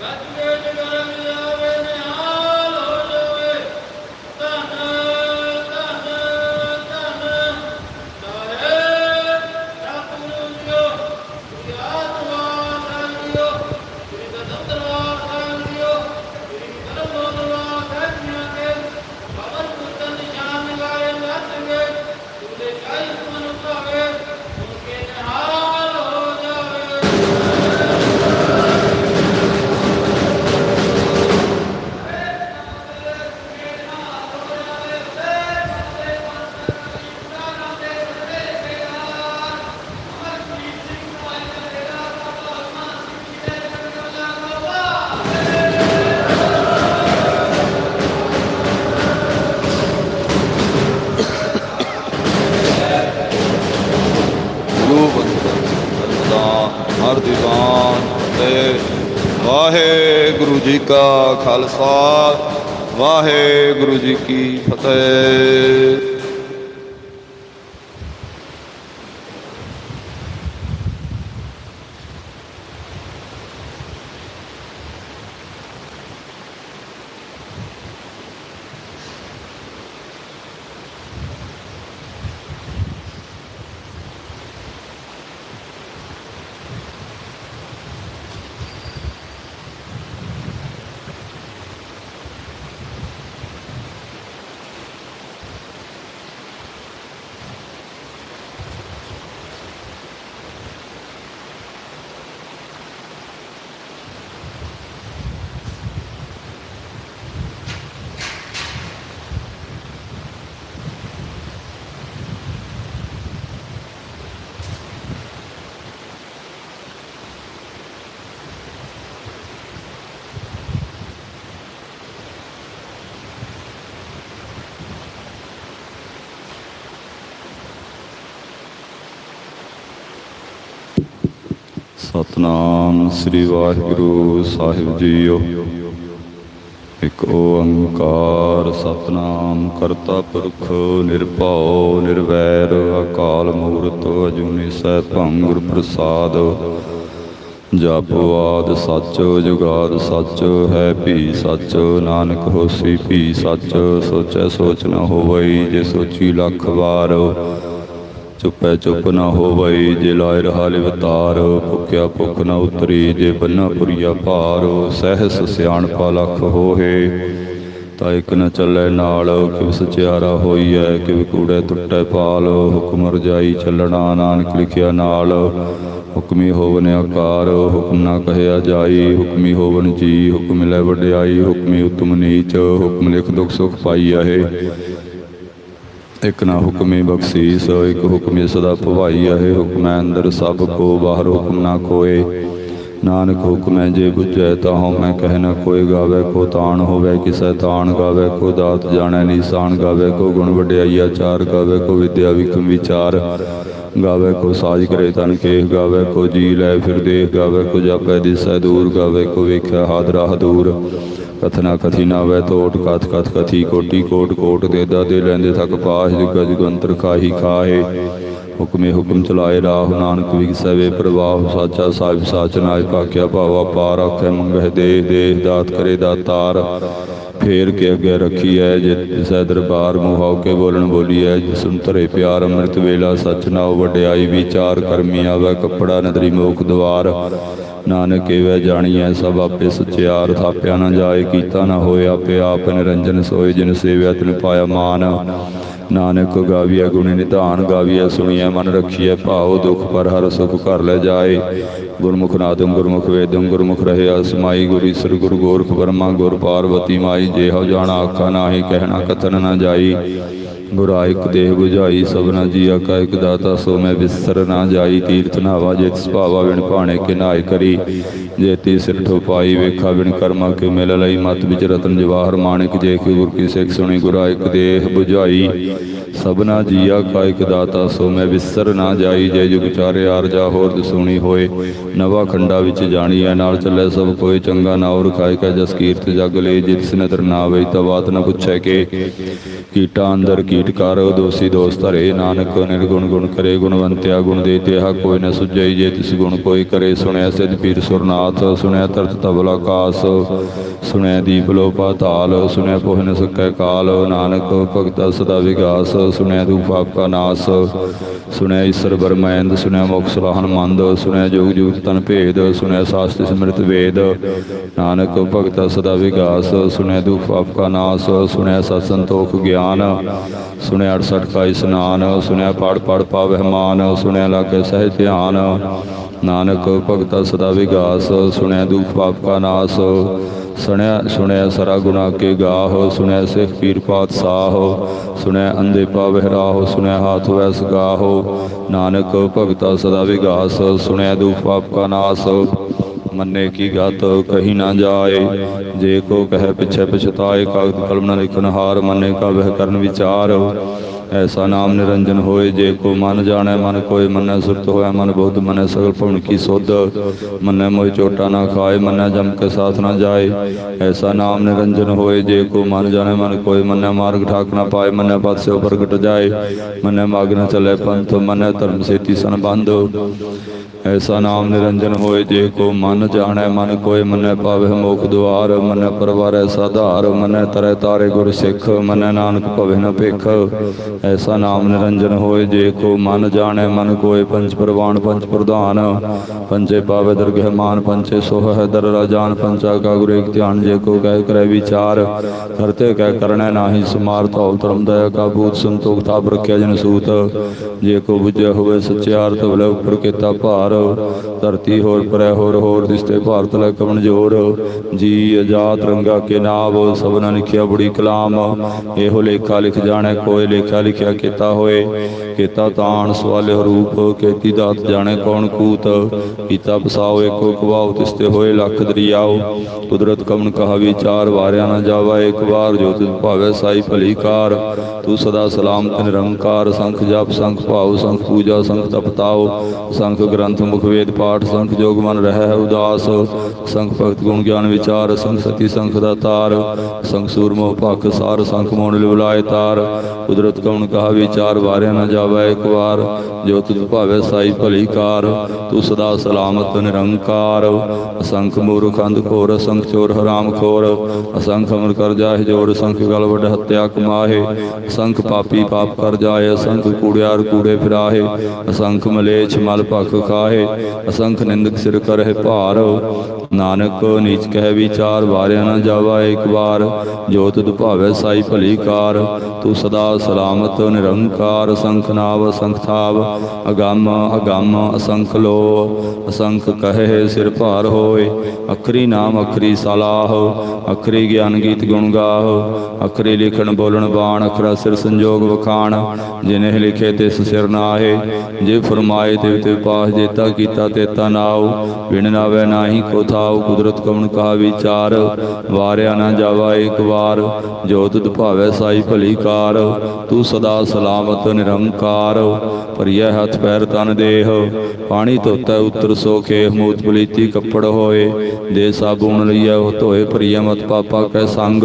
ਰੂਪ ਦਾ ਹਰ ਦੀਵਾਨ ਤੇ ਵਾਹਿਗੁਰੂ ਜੀ ਕਾ ਖਾਲਸਾ ਵਾਹਿਗੁਰੂ ਜੀ ਕੀ ਫਤਿਹ। ਸਤਨਾਮ ਸ੍ਰੀ ਵਾਹਿਗੁਰੂ ਸਾਹਿਬ ਜੀਓ। ਇਕ ਓੰਕਾਰ ਸਤਨਾਮ ਕਰਤਾ ਪੁਰਖ ਨਿਰਭਉ ਨਿਰਵੈਰ ਅਕਾਲ ਮੂਰਤ ਅਜੂਨੀ ਸੈਭੰ ਗੁਰ ਪ੍ਰਸਾਦ। ਜਪੁ ਆਦ ਸੱਚ ਜੁਗਾਦ ਸੱਚ ਹੈ ਭੀ ਸੱਚ, ਨਾਨਕ ਹੋਸੀ ਭੀ ਸੱਚ, ਸੋਚੈ ਸੋਚ ਨ ਹੋਵਈ ਜੇ ਸੋਚੀ ਲੱਖ ਵਾਰ। ਚੁੱਪੈ ਚੁੱਪ ਨ ਹੋਵਈ, ਜੇ ਲਾਇ ਰਹਾ ਲਿਵਤਾਰ ਭੁਖਿਆ ਭੁੱਖ ਨਾ ਉਤਰੀ, ਜੇ ਬੰਨਾ ਪੁਰੀਆ ਭਾਰ, ਸਹਿਸ ਸਿਆਣਪਾ ਲਖ ਹੋਏ ਤਾਂ ਇੱਕ ਨ ਚੱਲੇ ਨਾਲ, ਕਿਵ ਸਚਿਆਰਾ ਹੋਈ ਹੋਈਐ, ਕਿਵ ਕੂੜੇ ਟੁੱਟੈ ਪਾਲ ਹੁਕਮ ਰਜਾਈ ਚੱਲਣਾ ਨਾਨਕ ਲਿਖਿਆ ਨਾਲ। ਹੁਕਮੀ ਹੋਵਨ ਆਕਾਰ, ਹੁਕਮ ਨਾ ਕਹਿਆ ਜਾਈ, ਹੁਕਮੀ ਹੋਵਨ ਜੀ, ਹੁਕਮ ਲੈ ਵਡਿਆਈ, ਹੁਕਮੀ ਉਤਮ ਨੀਚ, ਹੁਕਮ ਲਿਖ ਦੁਖ ਸੁਖ ਆਹੇ ਇਕ ਨਾ ਹੁਕਮੇ ਬਖਸ਼ੀਸ, ਇਕ ਹੁਕਮੇ ਸਦਾ ਭਵਾਈ ਹੈ ਹੁਕਮੈ ਅੰਦਰ ਸਭ ਕੋ, ਬਾਹਰ ਹੁਕਮ ਨਾ ਕੋਏ ਨਾਨਕ ਹੁਕਮੈ ਜੇ ਬੁਝੈ ਤਾਂ ਹਉ ਮੈਂ ਕਹਿ ਨਾ ਕੋਈ ਗਾਵੇ ਕੋ ਤਾਣ ਹੋਵੇ, ਕਿਸੈ ਤਾਣ ਗਾਵੇ ਕੋ ਦਾਤ ਜਾਣੈ, ਨਿਸ਼ਾਨ ਗਾਵੇ ਕੋ ਗੁਣ ਵਡਿਆਈਆ ਚਾਰ ਗਾਵੇ ਕੋ ਵਿਦਿਆ ਵਿਕਮ ਵਿਚਾਰ। ਗਾਵੇ ਕੋ ਸਾਜ ਕਰੇ ਤਨ ਕੇਹ, ਗਾਵੇ ਕੋ ਜੀ ਲੈ ਫਿਰ ਦੇਖ ਗਾਵੇ ਕੋ ਜਾਪੈ ਦਿਸੈ ਦੂਰ, ਗਾਵੇ ਕੋ ਵੇਖਿਆ ਹਾਦਰਾ ਹਦੂਰ। ਕਥਨਾ ਕਥੀ ਨਾ ਵੈ ਤੋਟ, ਕਥ ਕਥ ਕਥੀ ਕੋਟੀ ਕੋਟ ਕੋਟ ਦੇਦਾ ਦੇ ਲੈਂਦੇ ਥਕ ਪਾਸ ਜੁਗ ਜੁਗੰਤਰ ਖਾਹੀ ਖਾਏ ਹੁਕਮੇ ਹੁਕਮ ਚਲਾਏ ਰਾਹ ਨਾਨਕ ਵਿਗਸੈ ਪ੍ਰਵਾਹ ਸਾਚਾ ਸਾਹਿਬ ਸਾਚ ਨਾਇ ਭਾਖਿਆ ਭਾਵਾ ਪਾਰ ਆਖੇ ਮੰਗਹਿ ਦੇਹ ਦੇਹ ਦਾਤ ਕਰੇ ਦਾਤਾਰ ਫੇਰ ਕੇ ਅੱਗੇ ਰੱਖੀ ਹੈ ਜੇ ਦਰਬਾਰ ਮੁਹਾਉ ਕੇ ਬੋਲਣ ਬੋਲੀ ਹੈ ਜਿਸੁਨ ਧਰੇ ਪਿਆਰ ਅੰਮ੍ਰਿਤ ਵੇਲਾ ਸਚ ਨਾਉ ਵਡਿਆਈ ਵਿਚਾਰ ਕਰਮੀ ਆਵੈ ਕੱਪੜਾ ਨਦਰੀ ਮੋਖ ਦਵਾਰ। ਨਾਨਕ ਏਵੈ ਜਾਣੀਐ ਸਭ ਆਪੇ ਸਚਿਆਰ ਥਾਪਿਆ ਨਾ ਜਾਏ, ਕੀਤਾ ਨਾ ਹੋਏ ਆਪੇ ਆਪ, ਨਿਰੰਜਨ ਸੋਏ ਜਿਨ ਸੇਵਿਆ, ਤਿਨ ਪਾਇਆ ਮਾਨ। ਨਾਨਕ ਗਾਵੀਐ ਗੁਣ ਨਿਧਾਨ, ਗਾਵੀਐ ਸੁਣੀਐ ਮਨ ਰਖੀਐ ਭਾਉ, ਦੁਖ ਪਰ ਹਰ ਸੁਖ ਕਰ ਲੈ ਜਾਏ। ਗੁਰਮੁਖ ਨਾਦੰ, ਗੁਰਮੁਖ ਵੇਦਮ ਗੁਰਮੁਖ ਰਹੇ ਅਸਮਾਈ ਗੁਰੀ ਈਸਰ ਗੁਰ ਗੋਰਖ ਵਰਮਾ ਗੁਰ ਪਾਰਵਤੀ ਮਾਈ ਜੇ ਹਉ ਜਾਣਾ ਆਖਾ ਨਾਹੀ, ਕਹਿਣਾ ਕਥਨ ਨਾ ਜਾਈ। ਗੁਰਾ ਇਕ ਦੇਹ 부ਝਾਈ ਸਭਨਾ ਜੀਆ ਕਾ ਇਕ ਦਾਤਾ, ਸੋ ਮੈਂ ਵਿਸਰ ਨਾ ਜਾਈ, ਤੀਰਥ ਨਾਵਾ ਜੇ ਤਿਸ ਭਾਵਾ ਵਿਣ ਭਾਣੇ ਕੇ ਕਰੀ। ਜੇ ਤੀ ਸਿਰ ਠੋਪਾਈ ਵੇਖਾ ਵਿਣ ਕਰਮਾ ਕੇ ਮਿਲ ਲਈ। ਮਤ ਵਿਚ ਰਤਨ ਜਵਾਹਰ ਮਾਣਿਕ, ਜੇ ਕਿ ਗੁਰ ਕੀ ਸਿੱਖ ਸੁਣੀ ਗੁਰਾ ਇਕ ਦੇਹ 부ਝਾਈ ਸਭਨਾ ਜੀਆ ਕਾ ਇਕ ਦਾਤਾ, ਸੋ ਮੈਂ ਵਿਸਰ ਨਾ ਜਾਈ। ਜੇ ਜੁਗ ਚਾਰੇ ਆਰਜਾ ਹੋਰ ਦਸੂਣੀ ਹੋਏ, ਨਵਾ ਖੰਡਾ ਵਿੱਚ ਜਾਣੀ ਹੈ ਨਾਲ ਚੱਲੇ ਸਭ ਕੋਈ ਚੰਗਾ ਨਾਉ ਰਖਾਇ ਕਾ ਜਸ ਕੀਰਤ ਜਗ ਲੈ ਜਿਤਿਸ ਨਦਰ ਨਾ ਆਵੇ ਤਾਂ ਬਾਤ ਪੁੱਛੈ ਕੇ। ਕੀਟਾ ਅੰਦਰ ਕੀ ਕੀਟ ਕਰ ਦੋਸੀ ਦੋਸ ਧਰੇ। ਨਾਨਕ ਨਿਰਗੁਣ ਗੁਣ ਕਰੇ, ਗੁਣਵੰਤਿਆ ਗੁਣ ਦੇ ਤਿਹਾ ਕੋਈ ਨ ਸੁਝਈ ਜੇ ਤਿਸ ਗੁਣ ਕੋਈ ਕਰੇ। ਸੁਣਿਆ ਸਿਧ ਪੀਰ ਸੁਰਨਾਥ, ਸੁਣਿਆ ਤਰਤ ਤਬਲ ਆਕਾਸ ਸੁਣਿਆ ਦੀਪ ਲੋ ਪਾਤਾਲ ਸੁਣਿਆ ਪੋਹ ਨ ਸਕੈ ਕਾਲ। ਨਾਨਕ ਭਗਤਾ ਸਦਾ ਵਿਗਾਸ, ਸੁਣਿਆ ਦੂ ਪਾਪ ਕਾ ਨਾਸ, ਸੁਣਿਆ ਈਸ਼ਰ ਬਰਮੈਂਦ ਸੁਣਿਆ ਮੁਖ ਸਲਾਹਨ ਮੰਦ ਸੁਣਿਆ ਜੋਗ ਜੁਗ ਤਨ ਭੇਦ, ਸੁਣਿਆ ਸਾਸਤ ਸਿਮਰਤ ਵੇਦ। ਨਾਨਕ ਭਗਤਾ ਸਦਾ ਵਿਗਾਸ, ਸੁਣਿਆ ਦੁਖ ਪਾਪ ਕਾ ਨਾਸ, ਸੁਣਿਆ ਸਤ ਸੰਤੋਖ ਗਿਆਨ ਸੁਣਿਆ 68 ਕਾ ਇਸਨਾਨ ਸੁਣਿਆ ਪੜ ਪੜ ਪਾਵਹਿ ਮਾਨ, ਸੁਣਿਆ ਲਾਗੇ ਸਹਿ ਧਿਆਨ। ਨਾਨਕ ਭਗਤਾ ਸਦਾ ਵਿਗਾਸ, ਸੁਣਿਆ ਦੁਖ ਪਾਪ ਕਾ ਨਾਸ। ਸੁਣਿਆ ਸੁਣਿਆ ਸਰਾ ਗੁਨਾ ਕੇ ਗਾਹੋ, ਸੁਣਿਆ ਸਿੱਖ ਪੀਰ ਪਾਤਸ਼ਾਹ। ਸੁਣਿਆ ਅੰਦੇ ਪਾਵਹਿ ਰਾਹ, ਸੁਣਿਆ ਹਾਥ ਵੈਸ ਗਾਹੋ। ਨਾਨਕ ਭਗਤਾ ਸਦਾ ਵਿਗਾਸ, ਸੁਣਿਆ ਦੁਖ ਪਾਪ ਕਾ ਨਾਸ। ਮੰਨੇ ਕੀ ਗਤ ਕਹੀ ਨਾ ਜਾਏ। ਜੇ ਕੋ ਕਹਿ ਪਿਛੈ ਪਛਤਾਏ ਕਾਗਦ ਕਲਮ ਨਾ ਲਿਖਨ ਹਾਰ ਮੰਨੇ ਕਾ ਵਹਿ ਕਰਨ ਵਿਚਾਰ। ਐਸਾ ਨਾਮ ਨਿਰੰਜਨ ਹੋਏ, ਜੇ ਕੋ ਮਨ ਜਾਣੈ, ਮਨ ਕੋਇ ਮੰਨੈ, ਸੁਰਤ ਹੋਇ, ਮਨ ਬੁੱਧ ਮੰਨੈ, ਸਗਲ ਭਵਨ ਕੀ ਸੁਧ। ਮੰਨੈ ਮੋਹਿ ਚੋਟਾ ਨਾ ਖਾਏ, ਮੰਨੈ ਜਮ ਕੇ ਸਾਥ ਨਾ ਜਾਏ। ਐਸਾ ਨਾਮ ਨਿਰੰਜਨ ਹੋਏ, ਜੇ ਕੋ ਮਨ ਜਾਣੈ, ਮਨ ਕੋਇ ਮੰਨੈ, ਮਾਰਗ ਠਾਕ ਨਾ ਪਾਏ, ਮੰਨੈ ਪਤ ਸੇ ਪ੍ਰਗਟ ਜਾਏ। ਮੰਨੈ ਮਾਗ ਨ ਚਲੇ ਪੰਥ, ਮੰਨੈ ਧਰਮ ਸੇਤੀ ਸੰਬੰਧ। ਐਸਾ ਨਾਮ ਨਿਰੰਜਨ ਹੋਏ ਜੇ ਕੋ ਮਨ ਜਾਣੈ, ਮਨ ਕੋਇ ਮਨੈ ਪਾਵਹਿ ਮੋਖ ਦੁਆਰ, ਮਨੈ ਪਰਵਾਰੈ ਸਾਧਾਰ, ਮੰਨੈ ਤਰੈ ਤਾਰੇ ਗੁਰ ਸਿੱਖ, ਮੰਨੈ ਨਾਨਕ ਭਵੈ ਨ ਭਿਖ। ਐਸਾ ਨਾਮ ਨਿਰੰਜਨ ਹੋਏ ਜੇ ਕੋ ਮਨ ਜਾਣੈ, ਮਨ ਕੋਇ ਪੰਚ ਪ੍ਰਵਾਨ ਪੰਚ ਪ੍ਰਧਾਨ। ਪੰਚੇ ਪਾਵੈ ਦਰਗਹਿ ਮਾਨ ਪੰਚੇ ਸੋਹ ਹੈ ਦਰ ਰਾਜਾਨ ਪੰਚਾ ਕਾ ਗੁਰ ਏਕ ਧਿਆਨ, ਜੇ ਕੋ ਕਹਿ ਕਰੈ ਵਿਚਾਰ। ਕਰਤੇ ਕਹਿ ਕਰਣੈ ਨਾਹੀ ਸਮਾਰ, ਧੌਲ ਧਰਮ ਦਇਆ ਕਾ ਬੂਤ ਸੰਤੋਖ, ਤਾਪ ਰਖਿਆ ਜਨ ਸੂਤ। ਜੇ ਕੋ ਬੁਝਿਆ ਹੋਵੇ ਸਚਿਆਰ ਤਵਲੇ ਉੱਪਰ ਕੀਤਾ ਭਾਰ। ਧਰਤੀ ਹੋਰ ਪਰੈ ਹੋਰ ਹੋਰ ਦਿਸਤੇ ਭਾਰਤ ਲੈ ਕਵਣ ਜੋਰ। ਜੀ ਅਜਾਤ ਰੰਗਾ ਕੇ ਨਾਮ ਸਭਨਾ ਲਿਖਿਆ ਬੜੀ ਕਲਾਮ। ਇਹੋ ਲੇਖਾ ਲਿਖ ਜਾਣੈ, ਕੋਇ ਲੇਖਾ ਲਿਖਿਆ ਕੀਤਾ ਹੋਏ ਕੀਤਾ ਤਾਣ ਸਵਾਲੇ ਰੂਪ, ਕੀਤੀ ਦਾਤ ਜਾਣੈ ਕੌਣ ਕੂਤ। ਕੀਤਾ ਬਸਾਓ ਏਕੋ ਕਵਾਉ, ਤਿਸਤੇ ਹੋਏ ਲੱਖ ਦਰਿਆਓ। ਕੁਦਰਤ ਕਮਨ ਕਹਾ ਵਿਚਾਰ ਵਾਰਿਆ ਨਾ ਜਾਵਾ ਇੱਕ ਵਾਰ। ਜੋ ਤਿਸ ਭਾਵੇ ਸਾਈ ਭਲੀ ਕਾਰ। ਤੂੰ ਸਦਾ ਸਲਾਮਤ ਨਿਰੰਕਾਰ। ਸੰਖ ਜਪ, ਸੰਖ ਭਾਉ, ਸੰਖ ਪੂਜਾ, ਸੰਖ ਤਪਤਾਓ ਸੰਖ ਗ੍ਰੰਥ ਗ੍ਰੰਥ ਮੁਖ ਵੇਦ ਪਾਠ ਸੰਖ ਜੋਗਮਨ ਰਹਿ, ਉਦਾਸ ਸੰਖ ਭਗਤ ਗੁਣ ਗਿਆਨ ਵਿਚਾਰ ਸੰਖ ਸਤੀ ਸੰਖ ਦਾ ਤਾਰ ਸੰਖ ਸੂਰ ਮੋਹ ਭਖ ਸਾਰ, ਸੰਖ ਮੋਣ ਲਿਵਲਾਏ ਤਾਰ। ਕੁਦਰਤ ਕਉਣ ਕਹਾ ਵਿਚਾਰ, ਵਾਰਿਆ ਨਾ ਜਾਵੇ ਇੱਕ ਵਾਰ। ਜੋ ਤੁਧ ਭਾਵੇ ਸਾਈ ਭਲੀ ਕਾਰ, ਤੂੰ ਸਦਾ ਸਲਾਮਤ ਨਿਰੰਕਾਰ। ਅਸੰਖ ਮੂਰਖ ਅੰਧ ਖੋਰ ਅਸੰਖ ਚੋਰ ਹਰਾਮ ਖੋਰ। ਅਸੰਖ ਅਮਰ ਕਰ ਜਾਹਿ ਜੋੜ ਸੰਖ ਗਲ ਵੱਡ ਹੱਤਿਆ ਕਮਾਹੇ। ਅਸੰਖ ਪਾਪੀ ਪਾਪ ਕਰ ਜਾਏ, ਅਸੰਖ ਕੂੜਿਆਰ ਕੂੜੇ ਫਿਰਾਹੇ। ਅਸੰਖ ਮਲੇਛ ਮਲ ਭਖ ਖਾਹੇ ਅਸੰਖ ਨਿੰਦਕ ਸਿਰ ਕਰਹਿ ਭਾਰ। ਨਾਨਕ ਨੀਚ ਕਹਿ ਵਿਚਾਰ, ਵਾਰਿਆ ਨਾ ਜਾਵਾ ਇੱਕ ਵਾਰ। ਜੋ ਤੁਧ ਭਾਵੇ ਸਾਈ ਭਲੀ ਕਾਰ, ਤੂੰ ਸਦਾ ਸਲਾਮਤ ਨਿਰੰਕਾਰ। ਅਸੰਖ ਨਾਵ ਸੰਖਾਵ ਥਾਵ, ਅਗੰਮ ਅਗੰਮ, ਅਸੰਖ ਲੋ। ਅਸੰਖ ਕਹੇ ਸਿਰ ਭਾਰ ਹੋਏ, ਅਖਰੀ ਨਾਮ, ਅਖਰੀ ਸਲਾਹ। ਅਖਰੀ ਗਿਆਨ ਗੀਤ ਗੁਣ ਗਾਹ, ਅਖਰੀ ਲਿਖਣ ਬੋਲਣ ਬਾਣ, ਅਖਰਾ ਸਿਰ ਸੰਜੋਗ ਵਖਾਣ। ਜਿਨੇ ਲਿਖੇ ਤੇ ਸਿਰ ਨਾਹੇ, ਜੇ ਫਰਮਾਏ ਤੇ ਤੇ ਪਾਸ ਜੇ ਕੀਤਾ ਤੇਤਾ ਨਾਉ ਵਿਣ ਨਾਵੇ ਨਾਹੀ ਕੋ ਥਾਉ ਕੁਦਰਤ ਕਵਣ ਕਹਾ ਵਿਚਾਰ? ਵਾਰਿਆ ਨਾ ਜਾਵਾ ਇੱਕ ਵਾਰ। ਜੋ ਤੁਧ ਭਾਵੇ ਸਾਈ ਭਲੀ ਕਾਰ। ਤੂੰ ਸਦਾ ਸਲਾਮਤ ਨਿਰੰਕਾਰ। ਪਰਿਆ ਹੱਥ ਪੈਰ ਤਨ ਦੇਹ। ਪਾਣੀ ਧੋਤਾ ਉਤਰ ਸੋਖੇ ਮੂਤ ਬਲੀਤੀ ਕੱਪੜ ਹੋਏ। ਦੇ ਸਾਬੂਨ ਲਈਐ, ਉਹ ਧੋਏ। ਪਰਿਆ ਮਤ ਪਾਪਾ ਕੈ ਸੰਗ।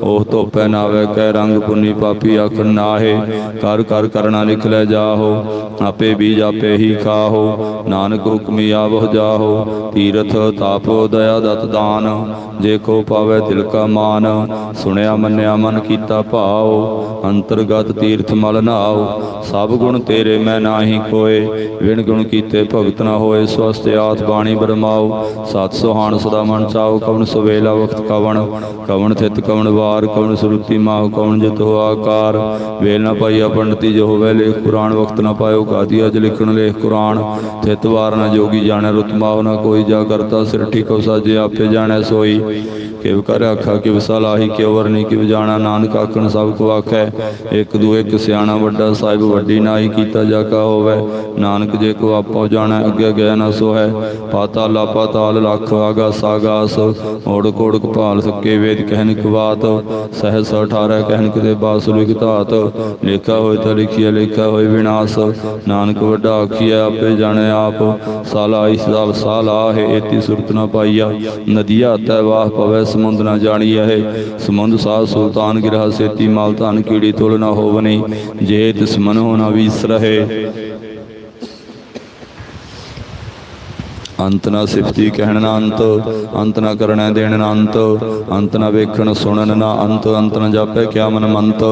ਉਹ ਧੋਪੈ ਨਾਵੇ ਕੈ ਰੰਗ। ਪੁੰਨੀ ਪਾਪੀ ਆਖਣ ਨਾਹੇ। ਕਰ ਕਰ ਕਰਣਾ ਲਿਖ ਲੈ ਜਾਹੋ। ਆਪੇ ਬੀਜ ਆਪੇ ਹੀ ਖਾਹੋ। ਨਾਨਕ ਹੁਕਮੀ ਆਵਹ ਜਾਹੋ, ਤੀਰਥ ਤਾਪ ਦਇਆ ਦਤ ਦਾਨ, ਜੇ ਕੋ ਪਾਵੇ ਦਿਲ ਕਾ ਮਾਨ, ਸੁਣਿਆ ਮੰਨਿਆ ਮਨ ਕੀਤਾ ਭਾਉ, ਅੰਤਰਗਤ ਤੀਰਥ ਮਲ ਨਾਉ, ਸਭ ਗੁਣ ਤੇਰੇ ਮੈਂ ਨਾਹੀ ਕੋਏ ਵਿਣ ਗੁਣ ਕੀਤੇ ਭਗਤ ਨਾ ਹੋਏ ਸਵਸਤ ਆਤ ਬਾਣੀ ਬਰਮਾਉ, ਸਤ ਸੁਹਾਣ ਸਦਾ ਮਨ ਚਾਉ, ਕਵਣ ਸੁਵੇਲਾ ਵਖਤ ਕਵਣ ਕਵਣ ਥਿਤ ਕਵਣ ਵਾਰ, ਕਵਣ ਸੁਰਤੀ ਮਾਹੁ, ਕਵਣ ਜਿਤ ਹੋ ਆਕਾਰ, ਵੇਲ ਨਾ ਪਾਈਆ ਪੰਡਤੀ ਜੋ ਹੋਵੇ, ਲੇਖ ਪੁਰਾਣ ਵਖਤ ਨਾ ਪਾਇਓ ਕਾਦੀ ਅਜ ਲਿਖਣ ਲੇਖ ਕੁਰਾਨ, ਥਿਤ ਵਾਰ ਨਾ ਜੋਗੀ ਜਾਣੈ ਰੁਤਮਾਉ ਨਾ ਕੋਈ, ਜਾ ਕਰਤਾ ਸਿਰ ਠੀਕੋ ਸਾਜੇ, ਆਪੇ ਜਾਣੈ ਸੋਈ। ਕਿਵ ਕਰ ਆਖਾ, ਕਿਵ ਸਲਾਹੀ ਕਿਵ ਵਰਨੀ, ਕਿਵ ਜਾਣਾ, ਨਾਨਕ ਆਖਣ ਸਭ ਕੋ ਆਖੈ। ਇੱਕ ਦੂ ਇੱਕ ਸਿਆਣਾ ਵੱਡਾ ਸਾਹਿਬ, ਵੱਡੀ ਨਾਹੀ ਕੀਤਾ ਜਾ ਕਾ ਹੋਵੇ। ਨਾਨਕ ਜੇ ਕੋ ਆਪੋ ਜਾਣੈ, ਅੱਗੇ ਗਿਆ ਨਾ ਸੋ ਹੈ ਪਾਤਾਲਾ ਪਾਤਾਲ ਲੱਖ ਆਗਾ ਸਾਗਾਸ। ਓੜ ਕੋੜ ਕਪਾਲ ਸੱਕੇ ਵੇਦ ਕਹਿਨ ਕਵਾਤ ਸਹਿਸ 18 ਕਹਿਨ ਕਿਤੇ ਬਾਸ ਲਿਖ ਧਾਤ। ਲੇਖਾ ਹੋਏ ਤਾਂ ਲਿਖਿਆ ਲੇਖਾ ਹੋਏ ਵਿਨਾਸ਼। ਨਾਨਕ ਵੱਡਾ ਆਖੀਐ, ਆਪੇ ਜਾਣੈ ਆਪ। ਸਾਲਾ ਇਸ ਦਾ ਸਾਲਾ ਹੈ ਏਤੀ ਸੁਰਤ ਨਾ ਪਾਈਆ। ਨਦੀਆ ਤੈ ਵਾਹ ਪਵੈ, ਸਮੁੰਦ ਨਾ ਜਾਣੀਐ ਹੈ ਸਮੁੰਦ ਸਾਧ ਸੁਲਤਾਨ ਗਿਰਹ ਸੇਤੀ, ਮਾਲ ਧਨ ਕੀੜੀ ਤੁਲ ਨਾ ਹੋਵਨੀ। ਜੇ ਤਿਸ ਮਨ ਹੋ ਨਾ ਵਿਸਰਹਿ ਅੰਤ ਨਾ ਸਿਫਤੀ ਕਹਿਣ ਨਾ ਅੰਤ ਅੰਤ ਨਾ ਕਰਣਾ ਦੇਣ ਨਾ ਅੰਤ ਅੰਤ ਨਾ ਵੇਖਣ ਸੁਣਨ ਨਾ ਅੰਤ ਅੰਤ ਨਾ ਜਾਪੈ ਕਿਆ ਮਨ ਮੰਤ,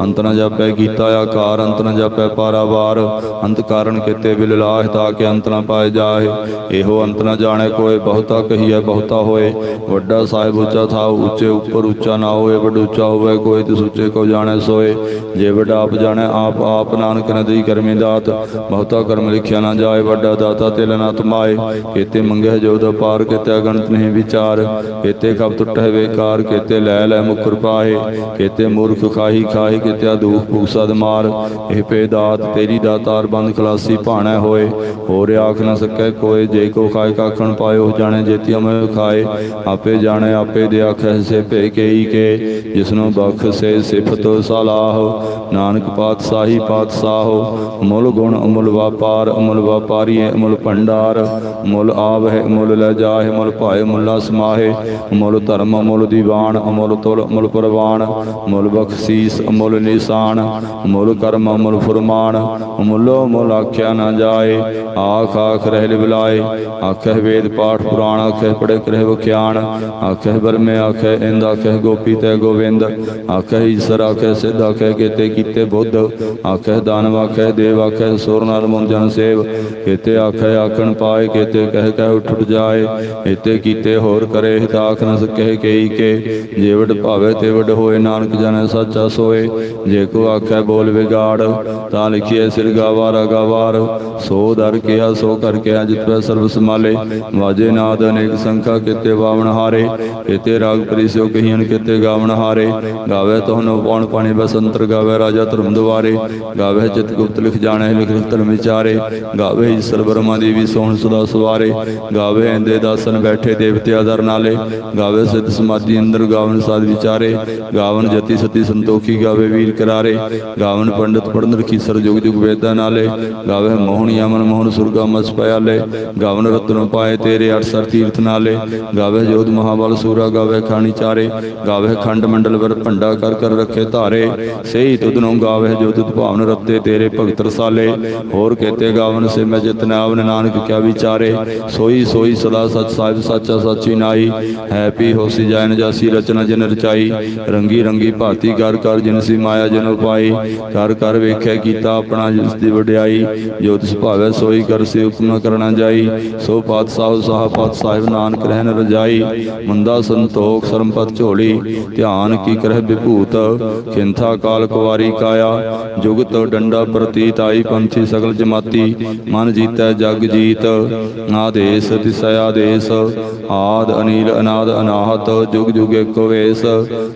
ਅੰਤ ਨਾ ਜਾਪੈ ਕੀਤਾ ਆਕਾਰ, ਅੰਤ ਨਾ ਜਾਪੈ ਪਾਰਾਵਾਰ, ਅੰਤ ਕਾਰਨ ਕਿਤੇ ਬਿਲ ਤਾ ਕਿ ਅੰਤ ਨਾ ਪਾਏ ਜਾਏ। ਇਹੋ ਅੰਤ ਨਾ ਜਾਣੈ ਕੋਏ, ਬਹੁਤਾ ਕਹੀਐ, ਬਹੁਤਾ ਹੋਏ। ਵੱਡਾ ਸਾਹਿਬ ਉੱਚਾ ਥਾ ਉੱਚੇ ਉੱਪਰ ਉੱਚਾ ਨਾ ਹੋਏ ਵੱਡ ਉੱਚਾ ਹੋਵੇ ਕੋਈ ਤਿਸ ਉੱਚੇ ਕੋ ਜਾਣੈ ਸੋਏ। ਜੇ ਵੱਡਾ ਆਪ ਜਾਣੈ, ਆਪ ਆਪ ਨਾਨਕ ਨਦੀ ਕਰਮੀ ਦਾਤ, ਬਹੁਤਾ ਕਰਮ ਲਿਖਿਆ ਨਾ ਜਾਏ, ਵੱਡਾ ਦਾਤਾ ਤਿਲ ਨਾ ਤੁਮਾਏ। ਕੇਤੇ ਮੰਗਿਆ ਜੋ ਦਾ ਪਾਰ ਕਿਤੇ ਅਗਣਤ ਨਹੀਂ ਵਿਚਾਰ, ਕੇਤੇ ਖਬ ਟੁੱਟੈ ਵੇਕਾਰ ਕੇਤੇ ਲੈ ਲੈ ਮੁਖਰ ਪਾਏ ਕੇਤੇ ਮੂਰਖ ਖਾਹੀ ਖਾਹੀ ਕਿਤੇ ਦੁਖ ਭੂਖ ਸਦ ਮਾਰ। ਇਹ ਪੇ ਦਾਤ ਤੇਰੀ ਦਾਤਾਰ ਬੰਦ ਖਲਾਸੀ ਭਾਣੈ ਹੋਏ, ਹੋਰ ਆਖ ਨਾ ਸਕੈ ਕੋਏ, ਜੇ ਕੋ ਖਾਏ ਕਾਖਣ ਪਾਇਓ, ਜਾਣੇ ਜੇਤੀ ਅਮੈ ਖਾਏ। ਆਪੇ ਜਾਣੇ, ਆਪੇ ਦੇ ਆਖੈ ਸੇ ਭੇ ਕੇਈ ਕੇ, ਜਿਸਨੂੰ ਬਖ ਸੇ ਸਿਫਤ ਸਲਾਹ। ਨਾਨਕ ਪਾਤਸ਼ਾਹੀ ਪਾਤਸ਼ਾਹ, ਮੁੱਲ ਗੁਣ ਅਮੁੱਲ ਵਪਾਰ, ਅਮੁੱਲ ਵਪਾਰੀ ਅਮੁੱਲ ਭੰਡਾਰ। ਮੁੱਲ ਆਵਹਿ ਮੁੱਲ ਲੈ ਜਾਹਿ, ਮੁੱਲ ਭਾਏ, ਮੁੱਲਾ ਸਮਾਹੇ। ਮੁੱਲ ਧਰਮ, ਮੁੱਲ ਦੀਵਾਨ ਅਮੁੱਲ ਤੁਲ, ਮੁੱਲ ਪ੍ਰਵਾਨ। ਮੁੱਲ ਬਖਸ਼ੀਸ ਅਮੁੱਲ ਨਿਸ਼ਾਨ। ਮੁੱਲ ਕਰਮ ਅਮੁੱਲ ਫਰਮਾਨ। ਅਮੁੱਲੋ ਮੁੱਲ ਆਖਿਆ ਨਾ ਜਾਏ, ਆਖ ਆਖ ਰਹਿ ਲਿਵਲਾਏ। ਆਖਹਿ ਵੇਦ ਪਾਠ ਪੁਰਾਣ, ਆਖਹਿ ਪੜੇ ਕਰਹਿ ਵਖਿਆਣ। ਆਖਹਿ ਬਰਮੇ ਆਖਹਿ ਇੰਦ, ਆਖਹਿ ਗੋਪੀ ਤੈ ਗੋਵਿੰਦ। ਆਖਹਿ ਈਸ਼ਰ, ਆਖਹਿ ਸਿੱਧ, ਆਖਹਿ ਕੀਤੇ ਕੀਤੇ ਬੁੱਧ। ਆਖਹਿ ਦਾਨਵ, ਆਖਹਿ ਦੇਵ, ਆਖਹਿ ਸੁਰ, ਨਰ ਮੁਨ ਜਨ ਸੇਵ। ਕੀਤੇ ਆਖਹਿ ਆਖਣ ਪਾਏ, ਕੀਤੇ ਕਹਿ ਕਹਿ ਉੱਠ ਉੱਠ ਜਾਏ। ਇਤੇ ਕੀਤੇ ਹੋਰ ਕਰੇ ਹਿਤਾਖ ਨ ਸਕਹਿ ਕੇਈ ਕੇ। ਜੇ ਭਾਵੇ ਤੇ ਹੋਏ, ਨਾਨਕ ਜਨੈ ਸਾਚਾ ਸੋਏ। ਜੇ ਕੋ ਆਖੈ ਬੋਲ ਵਿਗਾੜ, ਤਾਂ ਲਿਖੀਏ ਸਿਰ ਗਾਵਾਰਾ ਗਾਵਾਰ। ਸੋ ਦਰ ਕਿਆ ਸੋ ਕਰ ਕਿਆ ਜਿਤਵੈ ਸਰਬ ਸਮਾਲੇ ਵਾਜੇ ਨਾਦ ਅਨੇਕ ਸੰਖਾ ਕਿਤੇ ਵਾਵਣ ਹਾਰੇ। ਕਿਤੇ ਰਾਗ ਪ੍ਰੀਸਿਓ ਕਹੀਨ ਕਿਤੇ ਗਾਵਣ ਹਾਰੇ। ਗਾਵੇ ਤੋਹਨੋ ਪੌਣ ਪਾਣੀ ਬਸੰਤਰ ਗਾਵੇ ਰਾਜਾ ਧਰਮ ਦੁਆਰੇ। ਗਾਵੇ ਚਿਤ ਗੁਪਤ ਲਿਖ ਜਾਣੇ, ਲਿਖ ਲਿਖ ਧਰਮ ਵਿਚਾਰੇ। ਗਾਵੇ ਈਸ਼ਰ ਬਰਮਾ ਦੇਵੀ ਸੋਹਣ ਸਦਾ ਸਵਾਏ ਸਵਾਰੇ ਗਾਵੇ ਇੰਦੇ ਦਾਸਨ ਬੈਠੇ ਦੇਵਤਿਆ ਦਰ ਨਾਲੇ, ਗਾਵੇ ਸਿੱਧ ਸਮਾਧੀ ਅੰਦਰ ਗਾਵਨ ਸਾਧ ਵਿਚਾਰੇ, ਗਾਵਨ ਜਤੀ ਸਤੀ ਸੰਤੋਖੀ ਗਾਵੇ ਵੀਰ ਕਰਾਰੇ, ਗਾਵਨ ਪੰਡਤ ਪੜਨ ਰਖੀ ਸਰ ਜੁਗ ਜੁਗ ਵੇਦਾਂ ਨਾਲੇ, ਗਾਵੇ ਮੋਹਣ ਯਮਨ ਮੋਹਨ ਸੁਰਗਾ ਮਸ ਪਿਆਲੇ, ਗਾਵਨ ਰਤਨ ਪਾਏ ਤੇਰੇ ਅਠਸਰ ਤੀਰਥ ਨਾਲੇ, ਗਾਵੇ ਜੋਧ ਮਹਾਬਲ ਸੂਰਾ ਗਾਵੇ ਖਾਣੀ ਚਾਰੇ, ਗਾਵੇ ਖੰਡ ਮੰਡਲ ਵਰ ਭੰਡਾ ਕਰ ਕਰ ਰੱਖੇ ਧਾਰੇ, ਸਹੀ ਤੁਧ ਨੂੰ ਗਾਵੇ ਜੋ ਤੁਧ ਭਾਵਨ ਰੱਤੇ ਤੇਰੇ ਭਗਤ ਰਸਾਲੇ ਹੋਰ ਕਹਤੇ ਗਾਵਨ ਸੇ ਮੈਂ ਜਿਤਨਾਵਨ ਨਾਨਕ ਕਿਆ ਵਿਚਾਰੇ ਸੋਈ ਸੋਈ ਸਦਾ ਸਚ ਸਾਹਿਬ ਸਾਚਾ ਸਾਚੀ ਨਾਈ ਹੈ ਪੀ ਹੋਸੀ ਜਾਇਨ ਜਾਸੀ ਰਚਨਾ ਜਿਨ ਰਚਾਈ। ਰੰਗੀ ਰੰਗੀ ਭਾਤੀ ਕਰ ਕਰ ਜਿਨ ਸੀ ਮਾਇਆ ਜਨ ਉਪਾਈ ਕਰ ਕਰ ਵੇਖਿਆ ਕੀਤਾ ਆਪਣਾ ਜਿਸ ਦੀ ਵਡਿਆਈ। ਜੋ ਤਿਸ ਭਾਵੈ ਸੋਈ ਕਰ ਸੇ ਹੁਕਮ ਕਰਨਾ ਜਾਈ। ਸੋ ਪਾਤ ਸਾਹ ਪਾਤ ਸਾਹਿਬ ਨਾਨਕ ਰਹਿਣ ਰਜਾਈ। ਮੰਦਾ ਸੰਤੋਖ ਸਰਮਪਤ ਝੋਲੀ। ਧਿਆਨ ਕੀ ਕਰਹਿ ਵਿਭੂਤ। ਖਿੰਥਾ ਕਾਲ ਕੁਵਾਰੀ ਕਾਇਆ। ਜੁਗਤ ਡੰਡਾ ਪ੍ਰਤੀਤ ਆਈ ਪੰਥੀ ਸਗਲ ਜਮਾਤੀ। ਮਨ ਜੀਤੈ ਜਗ ਜੀਤ। ਆਦੇਸ ਤਿਸੈ ਆਦੇਸ ਆਦ, ਅਨੀਲ, ਅਨਾਦ, ਅਨਾਹਤ, ਜੁਗ ਜੁਗ ਏਕੋ ਵੇਸ।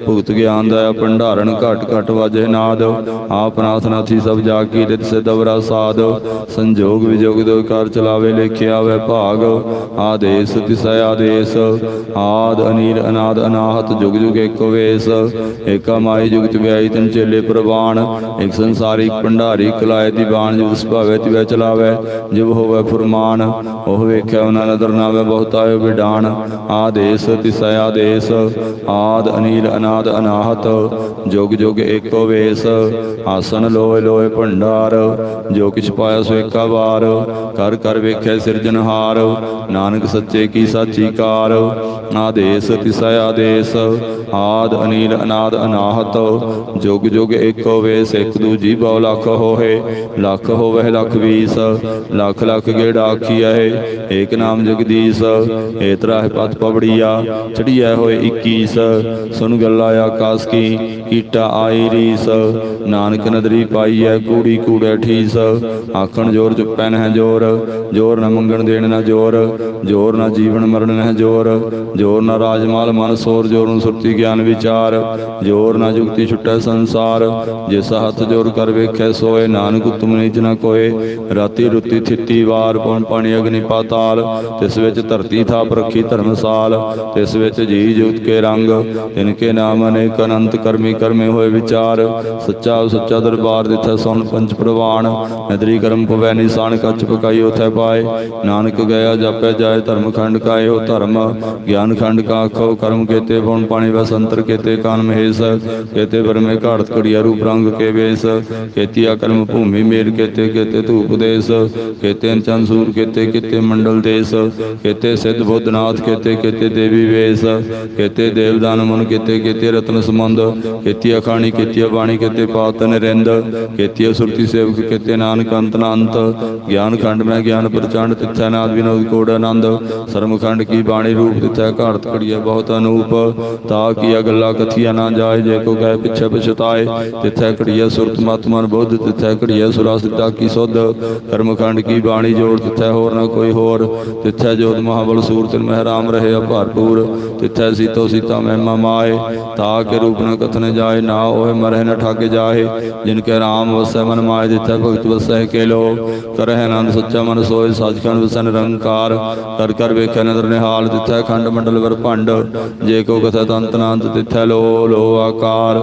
ਭੁਗਤ ਗਿਆਨ ਦਾ ਭੰਡਾਰਨ ਘਟ ਘਟ ਵਾਜੇ ਨਾਦ। ਆਪ ਨਾਥ ਨਾਥੀ ਸਭ ਜਾ ਕੀ ਤਿਤ ਸੇ ਦਵਰਾ ਸੰਜੋਗ ਵਿਜੋਗ ਦੋ ਕਰ ਚਲਾਵੇ ਲੇਖਿਆ ਵੈ ਭਾਗ। ਆਦੇਸ ਤਿਸੈ ਆਦੇਸ ਆਦ, ਅਨੀਲ, ਅਨਾਦ, ਅਨਾਹਤ, ਜੁਗ ਜੁਗ ਏਕੋ ਵੇਸ। ਏਕਾ ਮਾਈ ਜੁਗਤ ਵਿਆਈ ਤਨ ਚੇਲੇ ਪ੍ਰਵਾਨ। ਇੱਕ ਸੰਸਾਰੀ ਇੱਕ ਭੰਡਾਰੀ ਕਲਾਏ ਦੀਵਾਨ ਜਿਸ ਭਾਵੇ ਤਿਵੈ ਚਲਾਵੇ, ਜਿਵ ਹੋਵੇ ਫੁਰਮਾਨ ਉਹ ਵੇਖਿਆ, ਉਹਨਾਂ ਨਦਰ ਨਾਵੇ ਬਹੁਤ ਆਇਓ ਵਿਡਾਨ ਆਦੇਸ, ਤਿਸੈ ਆਦੇਸ, ਆਦ, ਅਨੀਲ, ਅਨਾਦ, ਅਨਾਹਤ, ਜੁਗ ਜੁਗ ਏਕੋ ਵੇਸ, ਆਸਨ ਲੋਏ ਲੋਏ ਭੰਡਾਰ, ਜੋ ਕਿਛ ਪਾਇਆ ਸੋ ਏਕਾ ਵਾਰ, ਕਰ ਕਰ ਵੇਖਿਆ ਸਿਰਜਨਹਾਰ ਨਾਨਕ ਸੱਚੇ ਕੀ ਸਾਚੀ ਕਾਰ, ਆਦੇਸ, ਤਿਸੈ ਆਦੇਸ, ਆਦ, ਅਨੀਲ, ਅਨਾਦ, ਅਨਾਹਤ, ਜੁਗ ਜੁਗ ਏਕੋ ਵੇਸ, ਇੱਕ ਦੂਜੀ ਬਹੁ ਲੱਖ ਹੋਏ ਲੱਖ ਹੋਵੇ ਲੱਖ ਵੀਸ, ਲੱਖ ਲੱਖ ਗੇੜਾ ਆਖੀਐ ਏਕ ਨਾਮ ਜਗਦੀਸ਼ ਏਤਰਾ ਹੈ ਪਤ ਪਵੜੀਆ ਚੜੀਐ ਹੋਏ 21 ਸੁਨ ਗੱਲਾ ਆਕਾਸ ਕੀ ਕੀਟਾ ਆਈ ਰੀਸ, ਨਾਨਕ ਨਦਰੀ ਪਾਈਐ ਕੂੜੀ ਕੂੜੈ ਠੀਸ, ਆਖਣ ਜੋਰ ਚੁੱਪੈ ਨਹਿ ਜੋਰ ਜੋਰ ਨ ਮੰਗਣ ਦੇਣ ਨ ਜੋਰ ਜੋਰ ਨ ਜੀਵਨ ਮਰਨ ਨਹਿ ਜੋਰ ਜੋਰ ਨ ਰਾਜਮਾਲ ਮਨ ਸੋਰ ਜੋਰ ਨੂੰ ਸੁਰਤੀ ਗਿਆਨ ਵਿਚਾਰ, ਜੋਰ ਨ ਜੁਗਤੀ ਛੁਟੈ ਸੰਸਾਰ, ਜਿਸ ਹੱਥ ਜੋਰ ਕਰ ਵੇਖੈ ਸੋਏ, ਨਾਨਕ ਤੁਮ ਨਿਜ ਨ ਕੋਏ, ਰਾਤੀ ਰੁੱਤੀ ਥਿੱਤੀ ਵਾਰ, ਪਉਣ ਪਾਣੀ ਅਗਨੀ ਪਾਤਾਲ ਤਿਸ ਵਿੱਚ ਧਰਤੀ ਥਾਪ ਰੱਖੀ ਧਰਮਸਾਲ, ਤਿਸ ਵਿੱਚ ਜੀ ਜੁਗਤ ਕੇ ਰੰਗ, ਤਿਨ ਕੇ ਨਾਮ ਅਨੇਕ ਅਨੰਤ ਕਰਮੀ ਕਰਮੇ ਹੋਏ ਵਿਚਾਰ, ਸੱਚਾ ਸੱਚਾ ਦਰਬਾਰ ਦਿਥੈ ਸੁਣ ਪੰਜ ਪ੍ਰਵਾਨ, ਨਦਰੀ ਕਰਮ ਪਵੈ ਨਿਸ਼ਾਨ ਕੱਚ ਪਕਾਈ ਉਥੈ ਪਾਏ, ਨਾਨਕ ਗਿਆ ਜਾਪੈ ਜਾਏ ਧਰਮ ਖੰਡ ਕਾਏ ਹੋ ਧਰਮ, ਗਿਆਨ ਖੰਡ ਕਾ ਆਖੋ ਕਰਮ ਕੇਤੇ ਬੁਣ ਪਾਣੀ ਵਸੰਤਰ ਕੇਤੇ ਕਾਨ ਮਹੇਸ਼, ਕੇਤੇ ਬਰਮੇ ਘਾੜਤ ਕੜੀਆ ਰੂਪ ਰੰਗ ਕੇ ਵੇਸ, ਕੇਤੀਆ ਕਰਮ ਭੂਮੀ ਮੇਰ ਕੇਤੇ ਕੇਤੇ ਧੂਪ ਦੇਸ, ਕੇਤੇ ਚੰਦ ਸੂਰ ਕੇਤੇ ਕੇਤੇ ਮੰਡ ਦੇਸ, ਕੇਤੇ ਸਿੱਧ ਬੁੱਧਨਾਥ, ਕੇਤੇ ਕੇਤੇ ਦੇਵੀ ਵੇਸ, ਕੇਤੇ ਦੇਵਦਾਨ ਮਨ, ਕੇਤੇ ਕੇਤੇ ਰਤਨ ਸਮੰਦ ਕੇਤੀ ਅਖਾਣੀ, ਕੇਤੀ ਬਾਣੀ, ਕੇਤੇ ਪਾਤ ਨਿਰਿੰਦ, ਕੇਤੀ ਸੁਰਤੀ ਸੇਵਕ, ਕੇਤੇ ਨਾਨਕ ਅੰਤ ਨਾ ਅੰਤ ਗਿਆਨ ਖੰਡ ਮੈਂ ਗਿਆਨ ਪ੍ਰਚੰਡ, ਤਿੱਥੈ ਨਾਦ ਵਿਨੋਦ ਕੋੜ ਆਨੰਦ ਸਰਮ ਖੰਡ ਕੀ ਬਾਣੀ ਰੂਪ ਤਿੱਥੈ ਘਾਰਤ ਕੜੀਐ ਬਹੁਤ ਅਨੂਪ, ਤਾ ਕੀਆ ਗੱਲਾਂ ਕਥੀਆ ਨਾ ਜਾਏ, ਜੇ ਕੋ ਕਹੇ ਪਿਛੇ ਪਛਤਾਏ, ਤਿੱਥੈ ਕੜੀਐ ਸੁਰਤ ਮਤ ਮਨ ਬੁੱਧ, ਤਿੱਥੈ ਕੜੀਐ ਸੁਰਾ ਸਿੱਧਾ ਕੀ ਸੁਧ, ਕਰਮ ਖੰਡ ਕੀ ਬਾਣੀ ਜੋੜ, ਤਿੱਥੈ ਹੋਰ ਨਾ ਕੋਈ ਹੋਰ। ਤਿੱਥੈ ਜੋਤ ਮਹਾਬਲ ਸੂਰਤ ਮਹਿ ਰਾਮ ਰਹੇ ਭਰਪੂਰ ਤਿੱਥੈ ਸੀਤੋ ਸੀਤਾ ਮਹਿਮਾ ਮਾਏ, ਤਾ ਕੇ ਰੂਪ ਨ ਕਥਨ ਜਾਏ, ਨਾ ਓਏ ਮਰਹਿ ਨ ਠਾਕੇ ਜਾਏ। ਜਿਨ ਕੇ ਰਾਮ ਵਸੈ ਮਨ ਮਾਏ ਤਿੱਥੈ ਭਗਤ ਵਸੈ ਕੇ ਲੋ ਕਰਹਿ ਆਨੰਦ ਸੱਚਾ ਮਨ ਸੋਏ, ਸੱਚਖੰਡ ਵਸੈ ਨਿਰੰਕਾਰ। ਕਰ ਕਰ ਵੇਖੈ ਨਦਰ ਨਿਹਾਲ ਤਿੱਥੈ ਖੰਡ ਮੰਡਲ ਵਰ ਭੰਡ। ਜੇ ਕੋ ਕਥੈ ਤੰਤ ਨਾਂਤ, ਤਿੱਥੈ ਲੋ ਲੋ ਆਕਾਰ।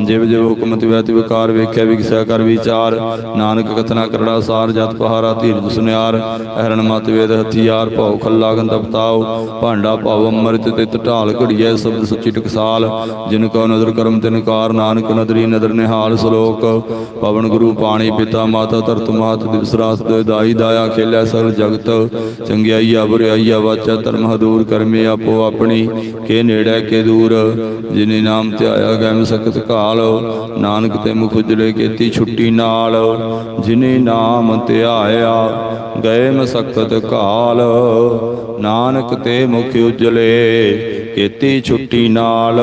ਜਿਵ ਜਿਵ ਹੁਕਮ ਤਿਵੈ ਤਿਵ ਕਾਰ ਵੇਖਿਆ ਵਿਗਸੈ ਕਰ ਵਿਚਾਰ। ਨਾਨਕ ਕਥਨਾ ਕਰੜਾ ਸਾਰ, ਜਤ ਪਹਾਰਾ ਧੀਰ ਸੁਨਿਆਰ। ਅਹਰਣ ਮਤ ਵੇਦ ਹਥਿਆਰ ਭਉ ਖੱਲਾ ਗੰਧ ਬਤਾਓ, ਭਾਂਡਾ ਭਉ ਅੰਮ੍ਰਿਤ ਤਿਤ ਢਾਲ ਘੜੀਐ ਸਬਦ ਸੱਚੀ ਟਕਸਾਲ, ਜਿਨ ਕੋ ਨਦਰ ਕਰਮ ਤਿਨ ਕਾਰ, ਨਾਨਕ ਨਦਰੀ ਨਦਰ ਨਿਹਾਲ ਸ਼ਲੋਕ। ਪਵਨ ਗੁਰੂ, ਪਾਣੀ ਪਿਤਾ, ਮਾਤਾ ਧਰਤ ਮਾਤ, ਦਿਵਸ ਰਾਤ ਦੇ ਦਾਈ ਦਾਇਆ ਖੇਲਿਆ ਸਰ ਜਗਤ। ਚੰਗਿਆਈਆ ਬੁਰਿਆਈਆ ਵਾਚਾ ਧਰਮ ਹਦੂਰ, ਕਰਮੇ ਆਪੋ ਆਪਣੀ, ਕੇ ਨੇੜੇ, ਕੇ ਦੂਰ। ਜਿਨੇ ਨਾਮ ਧਿਆਇਆ ਗੈਮ ਸਕਤ ਕਾਲ ਨਾਨਕ ਤੇ ਮੁਖ ਉਜਲੇ ਕੀਤੀ ਛੁੱਟੀ ਨਾਲ। ਜਿਨੇ ਨਾਮ ਧਿਆਇਆ ਗਏ ਮਸਕਤ ਕਾਲ। ਨਾਨਕ ਤੇ ਮੁਖ ਉਜਲੇ ਕੀਤੀ ਛੁੱਟੀ ਨਾਲ।